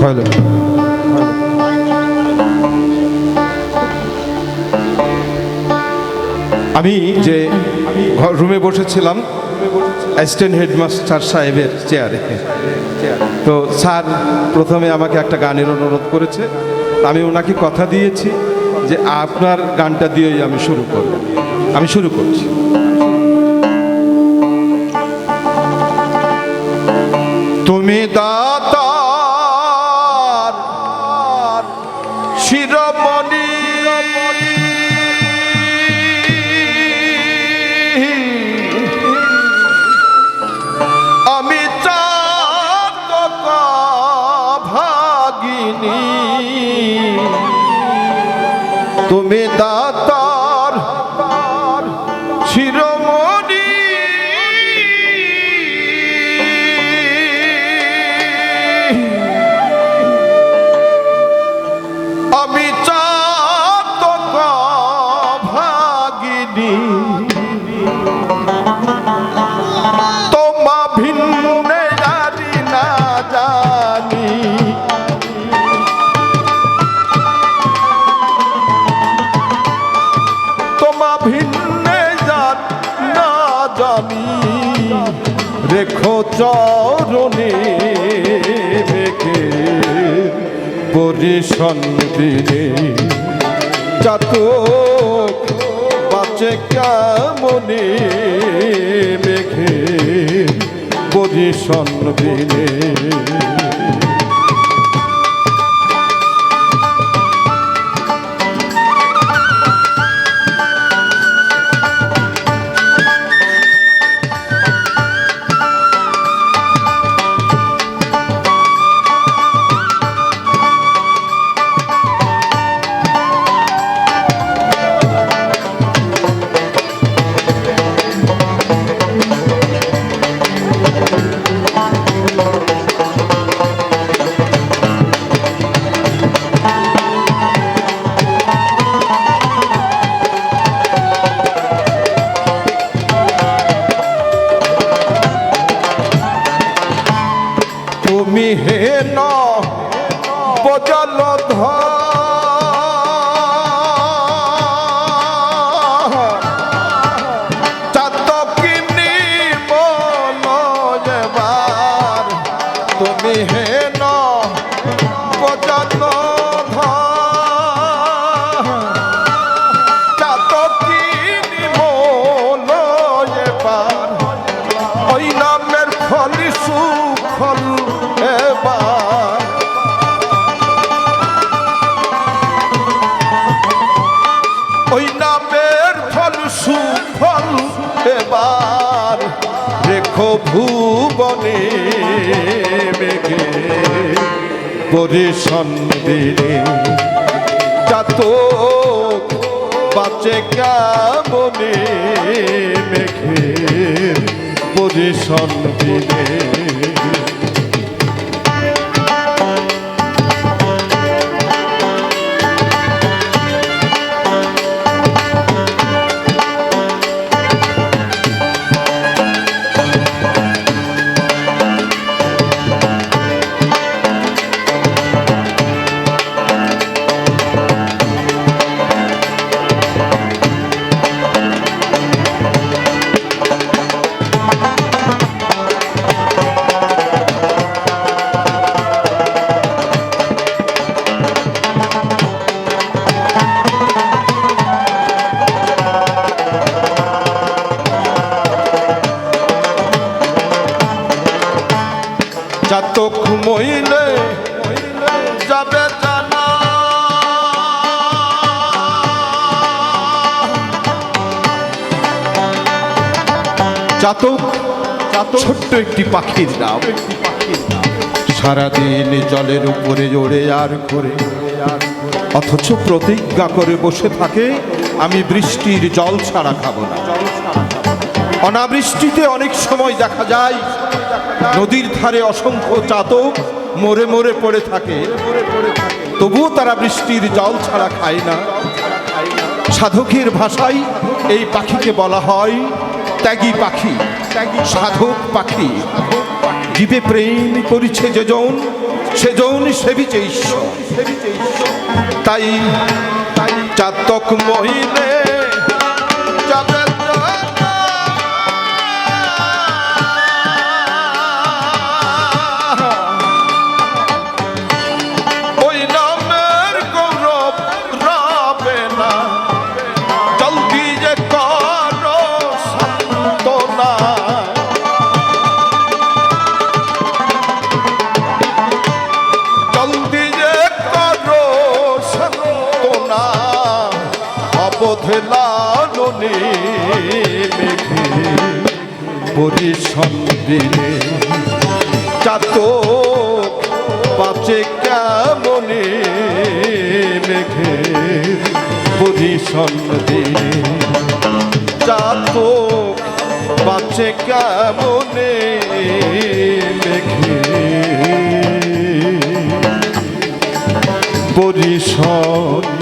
Hello আমি যে ঘর- রুমে বসেছিলাম অ্যাসিস্ট্যান্ট হেডমাস্টার সাহেবের চেয়ারে তো স্যার প্রথমে আমাকে একটা গানের অনুরোধ করেছে। আমি ওনাকে কথা দিয়েছি যে আপনার গানটা দিয়েই আমি শুরু করব। আমি শুরু করছি। তুমি দাতার শিরোমণি। আমি চাতক ভাগিনী। তুমি দাতার তোমা ভিন্ন জানি না জানি। তোমা ভিন্ন না জানি। রেখো চরণে মেঘে পরিশন দিনে। চাতক বাঁচে কামনি মেঘে পজিশন দিনে তুমি হে নজল চাতকিনি তুমি হেন রেখো ভুবনে মেঘে পরিশন দিনে চাতক বাঁচে কেমনে মেঘে পজিশন দিনে চাতক মইলে যাবে চাতক ছোট্ট একটি পাখির নাম। সারাদিন জলের উপরে জোরে আর করে। অথচ প্রতিজ্ঞা করে বসে থাকে, আমি বৃষ্টির জল ছাড়া খাব না। অনাবৃষ্টিতে অনেক সময় দেখা যায়, নদীর ধারে অসংখ্য চাতক মরে মরে পড়ে থাকে। তবুও তারা বৃষ্টির জল ছাড়া খায় না। সাধকের ভাষায় এই পাখিকে বলা হয় ত্যাগী পাখি। সাধক পাখি। জীবে প্রেম করিছে যেজন সেজন সেবিছে ঈশ্বর। তাই তাই চাতক মহিলা বধলালনি মেঘে পরিসন্দিনে চাত পাচে কেমনে মেঘে পরিসন্দিনে চাত পাচে কেমনে মেঘে পরিসন্দ